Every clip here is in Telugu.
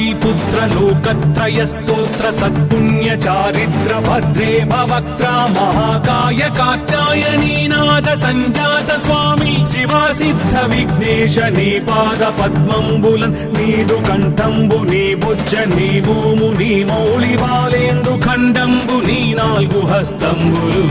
पार्वती पुत्र लोकत्रय स्तोत्र सत्पुण्य चारित्र भद्रे भवक्त्रा महाकाय कात्यायनीनाद सञ्जात स्वामी शिवा सिद्ध विघ्नेश నీ పాద పద్మంబులన్ నీదు కంఠంబు నీ బుజ్జ నీ భూము నీ మౌళి బాలేందు ఖండంబు నీ నాలుగు హస్తంబులు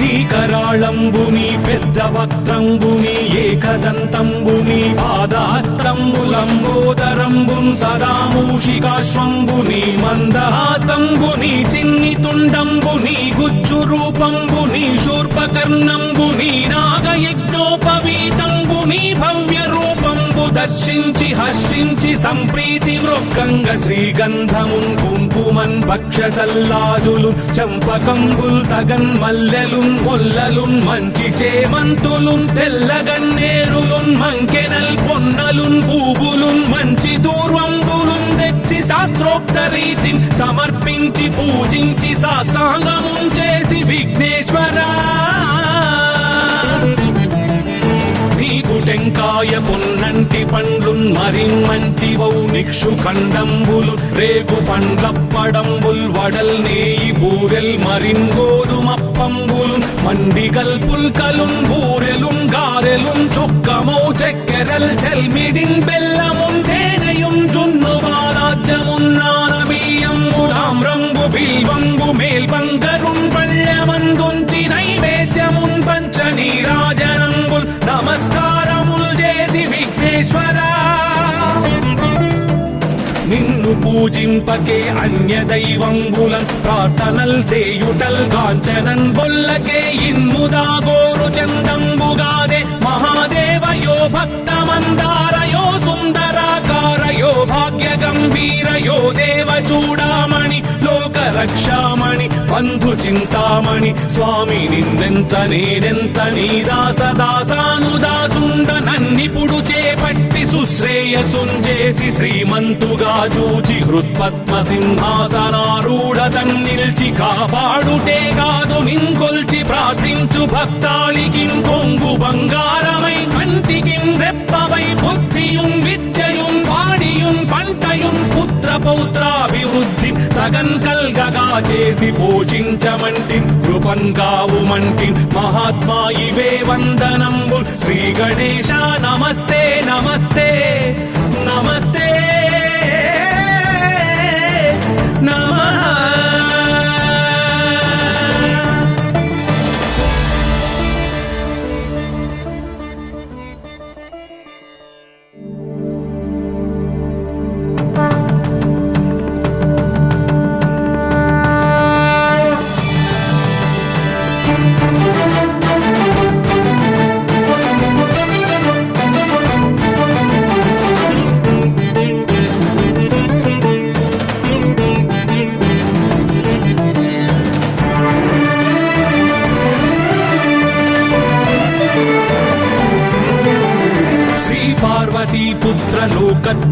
నీ కరాళంబు నీ పెద్ద వక్త్రంబు నీ ఏకదంతంబు నీ పాదాస్తంబులంబోదరంబు శంభుం సదా మూషికాశ్వంబు నీ మందహాసంబు చిన్ని తుండంబు గుజ్జు రూపంబుని శూర్పకర్ణంబుని నాగయజ్ఞోపవీతంబుని భవ్య రూప నీ దర్శించి హర్షించి సంప్రీతి మృక్కంగ శ్రీగంధమున్ కుంకుమన్ పక్షతల్లాజులు చంపకంబుల్ తగన్ మల్లెలున్ మొల్లలున్ మంచి చేమంతులున్ తెల్లగన్నేరులున్ మంకెనల్ పొన్నలున్ పూగులున్ మంచి దూర్వంబులున్ తెచ్చి శాస్త్రోక్త రీతిని సమర్పించి పూజించి సాష్టాంగముంచే పండ్లున్ మరి మంచివౌ నిక్షు ఖండంబులు రేగు పండ్లప్పడంబుల్ వడల్ నేయి బూరెల్ మరిన్ గోధుమప్పంబులు మండి గల్పుల్ కలున్ బూరెలున్ గారెలున్ చొక్కమౌ చక్కెరల్ చెల్మిడిన్ బెల్లమున్ తేనెయున్ జున్ను బాలాజ్యమున్నానబీయంబులాం రంగు బిల్వంబు మేల్బంగరున్ పళ్ళెమందుంచి నైవేద్యమున్ పంచ నీరాజనంబుల్ నిన్ను పూజింపకే అన్య దైవంబులన్ ప్రార్థనల్ చేయుటల్ కాంచనన్ బొల్లకే ఇన్ముదా గోరు చందంబుగాదే మహాదేవయో భక్తమందారయో సుందరాకారయో భాగ్య గంభీరయో దేవ చూడామణి లోక రక్షామణి బంధు చింతామణి స్వామి నిన్నెంత నేనెంత నీ దాస దాసానుదాసుండ నన్నిపుడు చేపట్టి శ్రేయసుంజేసి శ్రీమంతుగా చూచి హృత్పద్మ సింహాసనారూఢ తన్నిల్చి కాపాడుటే కాదు నింకొల్చి ప్రార్థించు భక్తాళికి కొంగు బంగారమై కంటికి రెప్పవై బుద్ధియుం విద్యయుం వాడియుం పంటయుం పుత్ర పౌత్రాభివృద్ధి తగన్ కల్గగా చేసి పోషించమంటి కృపన్ కావుమంటి మహాత్మా ఇవే వందనంబు శ్రీ గణేశ నమస్తే నమస్తే నమస్తే.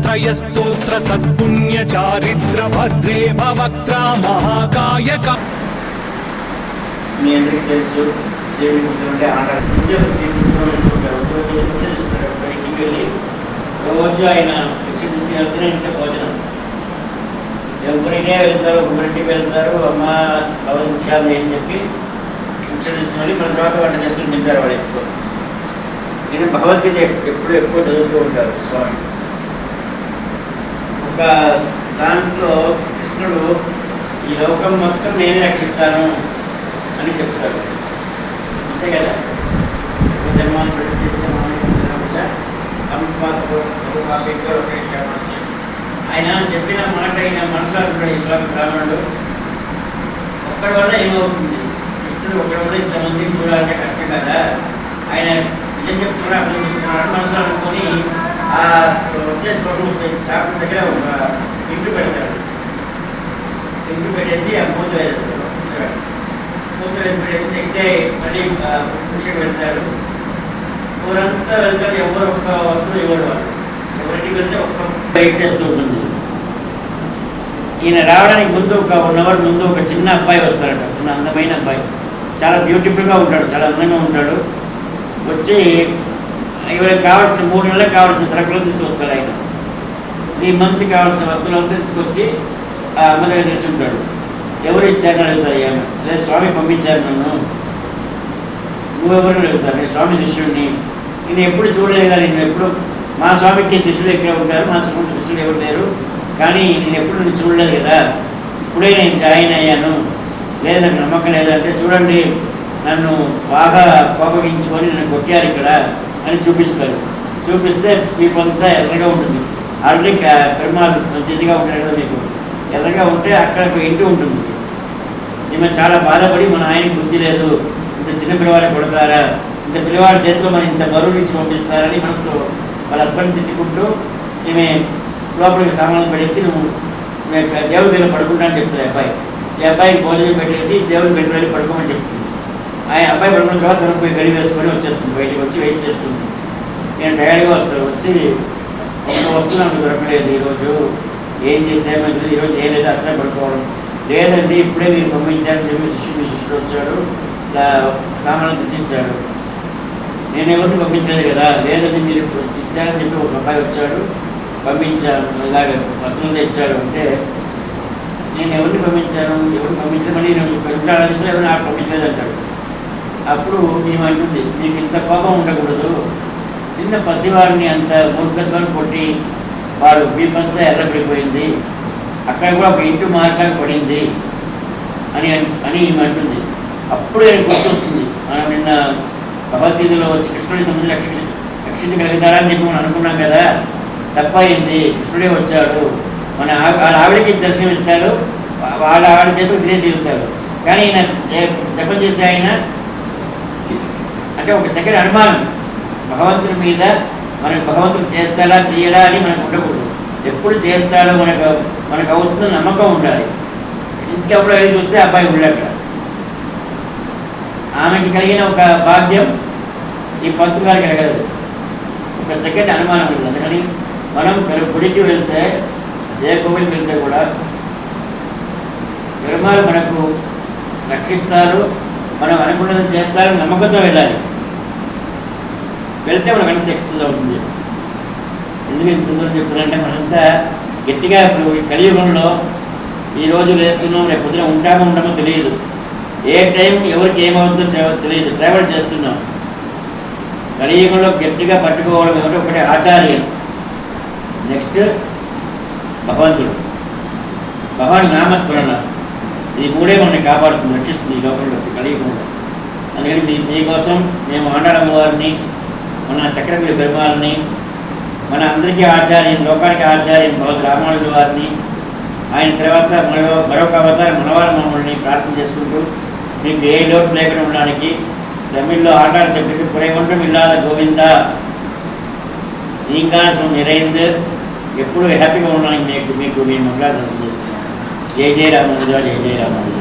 లోకత్రయ స్తోత్ర సత్పుణ్య చారిత్ర భద్రే భవక్త్ర మహాకాయ మీ అందరికీ తెలుసు శ్రీవిముద్ర అంటే ఆట విద్యావృత్తి బయటికి వెళ్ళి రోజు ఆయన పిచ్చి తీసుకుని ఇంట్లో భోజనం. ఎవరినే వెళ్తారు ఒకరింటికి వెళ్తారు అమ్మ భగవద్ ముఖ్యాలు అని చెప్పి పిచ్చి మన తర్వాత వంట చేసుకుని తింటారు వాళ్ళు ఎక్కువ. నేను భగవద్గీత ఎప్పుడు ఎక్కువ చదువుతూ ఉంటారు స్వామి. ఒక దాంట్లో కృష్ణుడు ఈ లోకం మొత్తం నేనే రక్షిస్తాను అని చెప్తాడు. అంతే కదా? ధర్మాన్ని ఆయన చెప్పిన మాట అయిన మనసులో కూడా ఈ బ్రాహ్మణుడు. ఒక్కడి వల్ల ఏమవుతుంది? కృష్ణుడు ఒక్కడి వల్ల ఇంతమందిని చూడాలంటే కష్టం కదా? ఆయన నిజం చెప్తున్నాడు అర్థం చెప్తున్నాడు మనసులో అనుకొని ఆ వచ్చే శ్లోకం చాపల దగ్గర ఒక ఇంటి పెడతాడు ఇంటి పెట్టేసి ఆ పూజ వేసేస్తారు పూజ వేసి పెట్టేసి నెక్స్ట్ డే మళ్ళీ పుష్టికి వెళ్తాడు ఊరంతా వెళ్తారు. ఎవరు ఒక్క వస్తువు ఇవ్వరు వాళ్ళు. ఎవరింటికి వెళ్తే ఒక్క వెయిట్ చేస్తూ ఉంటుంది. ఈయన రావడానికి ముందు ఒక వన్ అవర్ ముందు ఒక చిన్న అబ్బాయి వస్తాడట. చిన్న అందమైన అబ్బాయి. చాలా బ్యూటిఫుల్గా ఉంటాడు. చాలా అందంగా ఉంటాడు. వచ్చి ఇవాళకి కావాల్సిన మూడు నెలలకు కావాల్సిన సరుకులు తీసుకొస్తాడు ఆయన. త్రీ మంత్స్కి కావాల్సిన వస్తువులంతా తీసుకొచ్చి ఆ అమ్మ దగ్గర తెచ్చుంటాడు ఎవరు ఇచ్చారని అడుగుతారు ఆయన లేదా లేదు స్వామి పంపించారు నన్ను. నువ్వెవరిని అడుగుతారు? నేను స్వామి శిష్యుడిని నేను ఎప్పుడు చూడలేదు కానీ నేను ఎప్పుడు మా స్వామికి శిష్యులు ఎక్కడ ఉంటారు? మా స్వామికి శిష్యులు ఎవరు లేరు? కానీ నేను ఎప్పుడు నేను చూడలేదు కదా. ఇప్పుడే నేను జాయిన్ అయ్యాను. లేదు నాకు నమ్మకం లేదంటే చూడండి. నన్ను బాగా కోపగించుకొని నన్ను కొట్టారు ఇక్కడ. అని చూపిస్తారు. చూపిస్తే మీ కొంత ఎర్రగా ఉంటుంది. ఆల్రెడీ పెరుమాలు మంచిదిగా ఇదిగా ఉంటాడు కదా మీకు. ఎర్రగా ఉంటే అక్కడ ఒక ఇంటి ఉంటుంది. ఈమె చాలా బాధపడి మన ఆయనకి బుద్ధి లేదు. ఇంత చిన్న పిల్లవాడిని కొడతారా ఇంత పిల్లవాడి చేతిలో మనం ఇంత బరువు నుంచి పంపిస్తారని మనసులో వాళ్ళ హస్బెండ్ తిట్టుకుంటూ ఈమె లోపలికి సామాన్లు పెట్టేసి నువ్వు దేవుడి మీద పడుకుంటా అని చెప్తాడు అబ్బాయి. ఈ అబ్బాయికి భోజనం పెట్టేసి దేవుడి వెళ్ళి వెళ్ళి పడుకోమని చెప్తుంది. ఆయన అబ్బాయి పడుకున్న తర్వాత తనకు పోయి గడి వేసుకొని వచ్చేస్తుంది. బయటకు వచ్చి వెయిట్ చేస్తుంది. నేను టైర్డ్గా వస్తాను. వచ్చి ఒక వస్తువు నాకు దొరకలేదు ఈరోజు. ఏం చేసామో ఈరోజు ఏం లేదు అట్లా పడుకోవడం. లేదండి ఇప్పుడే మీరు పంపించారని చెప్పి శిష్యుడు శిష్యుడు వచ్చాడు. ఇలా సామాన్లు తెచ్చిచ్చాడు. నేను ఎవరిని పంపించలేదు కదా. లేదండి మీరు ఇప్పుడు ఇచ్చారని చెప్పి ఒక అబ్బాయి వచ్చాడు. పంపించాను ఇలాగ వస్తువులు తెచ్చాడు అంటే నేను ఎవరిని పంపించాను? ఎవరిని పంపించడం నేను ఒక నిమిషం ఎవరిని నాకు పంపించలేదు అంటాడు. అప్పుడు ఏమంటుంది మీకు ఇంత కోపం ఉండకూడదు. చిన్న పసివాడిని అంత మూర్ఖత్వం కొట్టి వాడు బీపంతా ఎర్రపడిపోయింది అక్కడ కూడా ఒక ఇంటి మార్గాలు పడింది అని అని ఈమె అంటుంది అప్పుడు నేను గుర్తొస్తుంది. మనం నిన్న భగవద్గీతలో వచ్చి కృష్ణుడి తొమ్మిది రక్షించ రక్షించగలుగుతారా అని చెప్పి మనం అనుకున్నాం కదా. తప్పయింది. కృష్ణుడే వచ్చాడు. మన వాళ్ళ ఆవిడకి దర్శనం ఇస్తారు వాళ్ళ ఆవిడ చేతులు తినేసి వెళ్తాడు కానీ ఈయన జపం చేసి ఆయన అంటే ఒక సెకండ్ అనుమానం. భగవంతుడి మీద మనకు భగవంతుడు చేస్తాడా చేయడా అని మనకు ఉండకూడదు. ఎప్పుడు చేస్తాడో మనకు మనకు అవుతుందో నమ్మకం ఉండాలి. ఇంకెప్పుడు వెళ్ళి చూస్తే అబ్బాయి ఉండక్కడ ఆమెకి కలిగిన ఒక భాగ్యం ఈ పంతు గారికి కలగదు ఒక సెకండ్ అనుమానం ఉంటుంది అందుకని మనం పెరు గుడికి వెళ్తే ఏ కోవిల్కి వెళ్తే కూడా పెరుమాలు మనకు రక్షిస్తారు. మనం అనుకున్నది చేస్తారని నమ్మకంతో వెళ్ళాలి. వెళ్తే మనకు అన్ని సక్సెస్ అవుతుంది ఎందుకు ఇంత దూరం చెప్తున్నానంటే మనంతా గట్టిగా ఇప్పుడు ఈ కలియుగంలో ఈ రోజు లేస్తున్నాం రేపు పొద్దున ఉంటామో ఉంటామో తెలియదు. ఏ టైం ఎవరికి ఏమవుతుందో తెలియదు. ట్రావెల్ చేస్తున్నాం. కలియుగంలో గట్టిగా పట్టుకోవడం ఏమిటో ఒకటి ఆచార్యం నెక్స్ట్ భగవంతుడు. భగవాన్ నామస్మరణ. ఇది మూడే మనల్ని కాపాడుతుంది రక్షిస్తుంది ఈ లోకంలో కలియుగంలో. అందుకని మీ మీకోసం మేము ఆండాడమ్మ వారిని మన చక్రవీ పెరుమాలని మన అందరికీ ఆచార్యం లోకానికి ఆచార్యం భగవద్ రామానుజు వారిని ఆయన తర్వాత మరో మరొక అవతారం మనవారి మమ్మల్ని ప్రార్థన చేసుకుంటూ మీకు ఏ లోటు లేకుండా ఉండడానికి తమిళ్ళో ఆటాలు చెప్పింది పురేమంటం ఇల్లాద గోవింద ఇంకా నిరైంద్ ఎప్పుడు హ్యాపీగా ఉండడానికి మీకు మీకు మీ మంగళాశాసనం చేస్తున్నాను. జై జయ రామానుజ జై జయ రామానుజ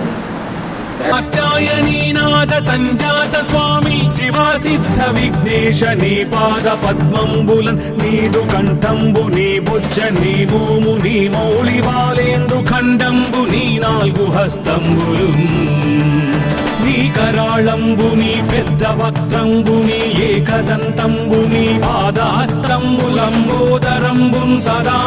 అచ్చాయనీనాథ సంజాత స్వామి శివాసిద్ధ విఘ్నేశ నీ పాద పద్మంబులన్ నీదు కంఠంబు నీ బుజ్జ నీ భూము నీ మౌళి వాలేందు ఖండంబు నీ నాలుగు హస్తంబులు నీ కరాళంబుని పెద్ద వక్త్రంబుని ఏకదంతంబుని ఏకదంతంబు నీ పాదహస్తంబులంబోదరంబున్ సదా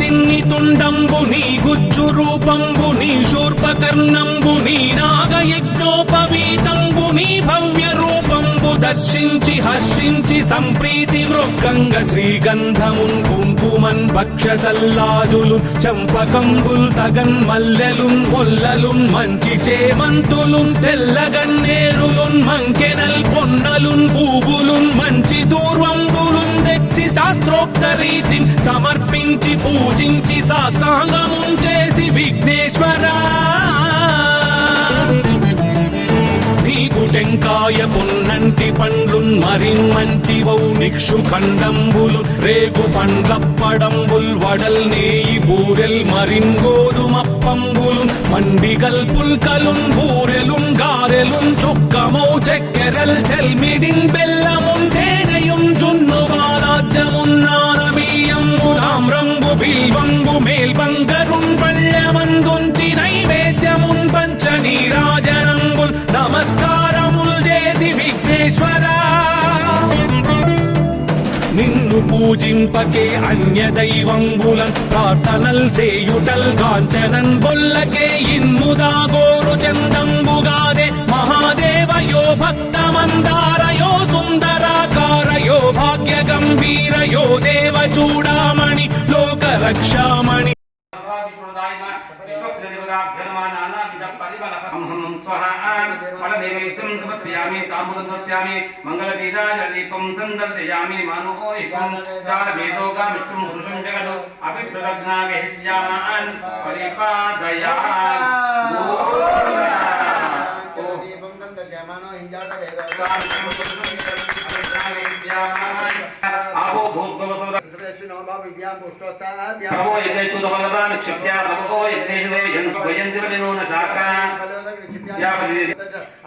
చిన్ని తుండంబు గుజ్జు రూపంబుని శూర్పకర్ణంబుని నాగయజ్ఞోపవీతంబుని భవ్య రూపం దర్శించి హర్షించి సంప్రీతి మృక్కంగ శ్రీగంధమున్ కుంకుమన్ పక్షతల్లాజులు చంపకంబుల్ తగన్ మల్లెలున్ పొల్లలున్ మంచి చేమంతులున్ తెల్లగన్నేరులున్ మంకెనల్ పొన్నలున్ పూవులున్ మంచి దూర్వంబులున్ తెచ్చి శాస్త్రోక్త రీతిని సమర్పించి పూజించి సాష్టాంగమున్ చేసి విఘ్నేశ్వరా. నీకు టెంకాయ పొన్న మరిన్ మంచివౌ నిక్షు ఖండంబులు రేగు పండ్లప్పడంబుల్ వడల్ నేయి బూరెల్ మరిన్ గోధుమప్పంబులు మండిగల్ పుల్కలున్ బూరెలున్ గారెలున్ చుక్కమౌ చక్కెరల్ చెల్మిడిన్ బెల్లమున్ తేనెయున్ జున్ను బాలాజ్యమున్నారమీయంబు తామ్రంబు బిల్వంబు మేల్బంగరున్ పళ్ళమందుంచి பூஜிம்பகே அந்நிய தெய்வம்புலன் பிரார்த்தனல் சேயுடல் காஞ்சனன் கொல்லகே இன்முதாகோரு செந்தம்புகாதே மகாதேவயோ பக்த மந்தாரயோ சுந்தராகாரயோ பாக்ய கம்பீரயோ தேவ சூடாமணி லோக ரக்ஷாமணி నమస్కారముల్ చేసి విఘ్నేశ్వరా నిన్ను నిన్ను పూజింపకే అన్య దైవంబులన్ ప్రార్థనల్ సేయుటల్ కాంచనన్ బొల్లకే नमो यज्ञेषु तपलता निक्षिप्या नमो यज्ञेषु भजन्ति बलिनो न शाखा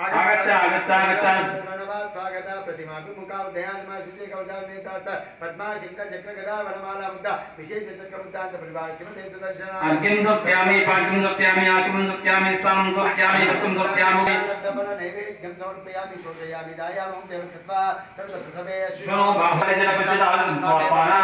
आगच्छ आगच्छ आगच्छ स्वागत प्रतिमा मुखाव दयात्मा शुचे कवचा नेतार्थ पद्मा शंख चक्र गदा वनमाला मुद्दा विशेष चक्र मुद्दा च परिवार शिव ते सुदर्शन अंकिम सप्यामि पांचम सप्यामि आचमन सप्यामि स्थानम सप्यामि सप्तम सप्यामि तपन नैवेद्यम समर्पयामि शोषयामि दायामं देवसत्वा सर्व प्रसवे अश्विनो बाहुले जन पतिता स्वापानां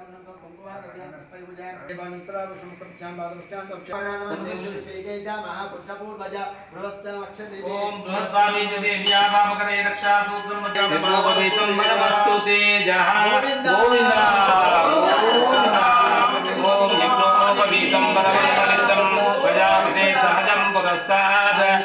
ओम बृहस्वामी जगे व्यापामकरे रक्षासूत्रं मध्यमभाववितं मनमस्तु ओम यज्ञोपवीतं बलवन्तमित्तं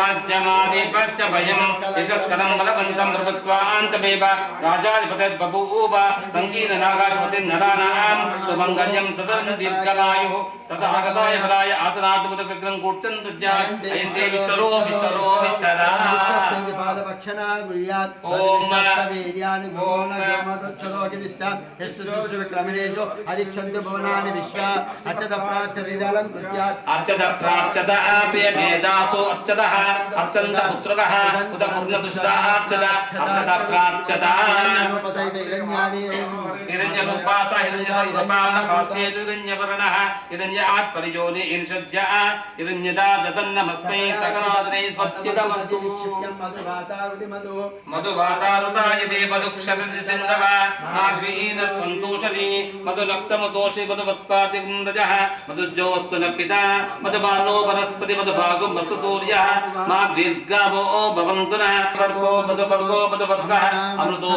वाच्यमादीपश्च भयम्। यशस्करम् बलवन्तम् नृपत्वान्तमेव राजाधिपतिर्बभूव सङ्गीतनागाधिपतिर्नराणाम् सुमङ्गल्यम् सदन् दीर्घमायुः ततः आगताय फलाय आसनात् मुदग्रम् कूर्चन्तु विस्तरो विस्तरो ना गुह्यात् प्रतिष्ठास्तवेद्यानि गोमन गोमरुच्छलोकिदिष्टा यस्तुष्य विक्रमिणेषु अधिक्षन्तु भुवनानि विश्वा अर्चत प्रार्चतिदलं कृत्यात् अर्चत प्रार्चत आप्य मेधासो अर्चतः अर्चन्त पुत्रकः उत पूर्णदुष्टाः अर्चत अर्चत प्रार्चत रूपसहित हिरण्यादि हिरण्यरूपास हिरण्यरूपाः कौस्येदुरण्यवर्णः हिरण्य आत्परियोनि इर्षज्य हिरण्यदा ददन्नमस्मै सकलादरे स्वच्चितमस्तु क्षिप्यं मधुवातारुति దతన్నమస్మై సకనాదనే స్వచ్ఛితమస్తు మధువాతారుతాయ దేవదుక్షరది సింధవ నాగ్రీన సంతోషని మధులక్తమదోషి మధువత్పాతి రజ మధుజ్యోస్తు నపిత మధుమానో వనస్పతి మధుభాగు మస్తు సూర్య మా దీర్ఘావో భవంతు అమృతో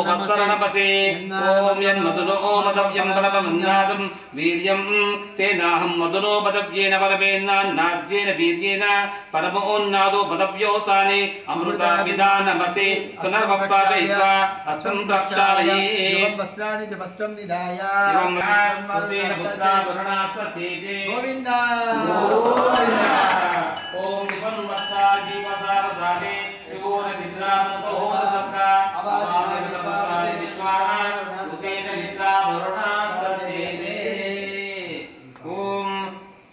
ఓం మధవ్యం వీర్యం తేనాహం మధునో పదవ్యేన పరమేన్నాజ్యేన వీర్యేన పరమోన్నాదో పదవ్యోసాని అమృత విధానమసి పునర్వపాదయిత్వా అస్తం ప్రక్షాళయే వస్త్రాన్ని వస్త్రం నిదాయ శివం పుత్రేణ పుత్రాభరణాస్వచేతే గోవింద ఓం నిపం వస్తా జీవసావసానే విభోర చిత్రాం సహోదసంక అవాదిన విశ్వావతే విశ్వాః పుత్రేణ మిత్రాభరణాస్వచేతే ఓం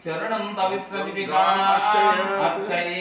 చరణం పవిత్రమితి అర్చయే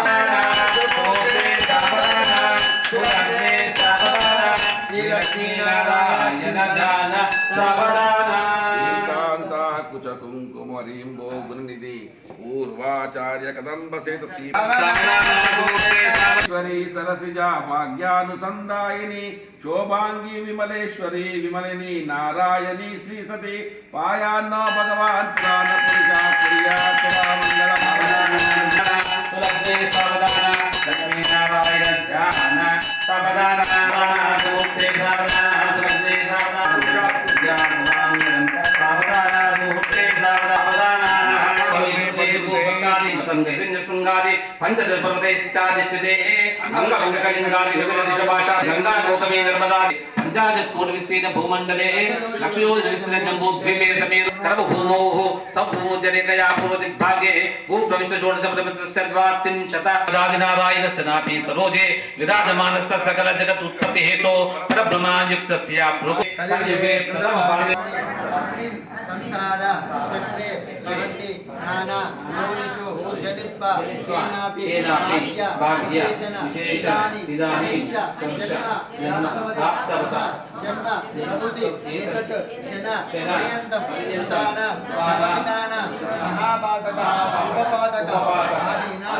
పూర్వాచార్య కదంబసేత శ్రీశ్వరి సరసిజ భాగ్యానుసందాయిని శోభాంగి విమలేశ్వరి విమలిని నారాయణి శ్రీ సతి పాయాన్న భగవాన్ ప్రాణ పురుష पञ्चदशप्रदेशाधिष्ठिते अङ्गभङ्गकलिङ्गादिशभाषा गङ्गागौतमे नर्मदा पञ्चाशत् पूर्वविस्तृत भूमण्डले लक्ष्योजविस्तृतजम्बूद्वीपे समीर कर्मभूमोः सभूजरेकया पूर्वदिग्भागे भूप्रविष्टषोडशप्रतिशतद्वात्रिंशतादिनारायणस्य नापि सरोजे विराजमानस्य सकलजगत् उत्पत्तिहेतो వర్ణాయుక్తస్య భృగు కలియుగే ప్రథమ పాదే సంసార చక్రే భవంతి నానా యోనిషు జనిత్వా కేనాపి భాగ్య విశేషణ విశేషాని విదానిష్య జన్మ ప్రాప్తవత జన్మ ఆదీనా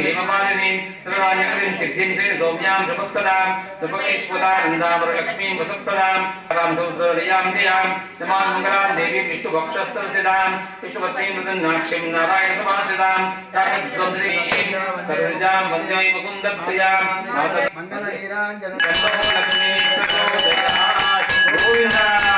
हेममालिनीं सर्वाजगतिं सिद्धिं श्री सौम्यां सुभक्तदां सर्वैश्वदानन्दावरलक्ष्मीं वसत्प्रदां रां सौत्रदयां दयां नमां मङ्गलां देवीं विष्णुभक्षस्तंसिदां विष्णुपत्नीं मृदन्नाक्षीं नारायणसमासिदां तारद्वन्द्रीं सर्वजां वन्द्यै मुकुन्दप्रियाँ मङ्गलनीराञ्जनं लक्ष्मीं सदोदयात् गोविन्दा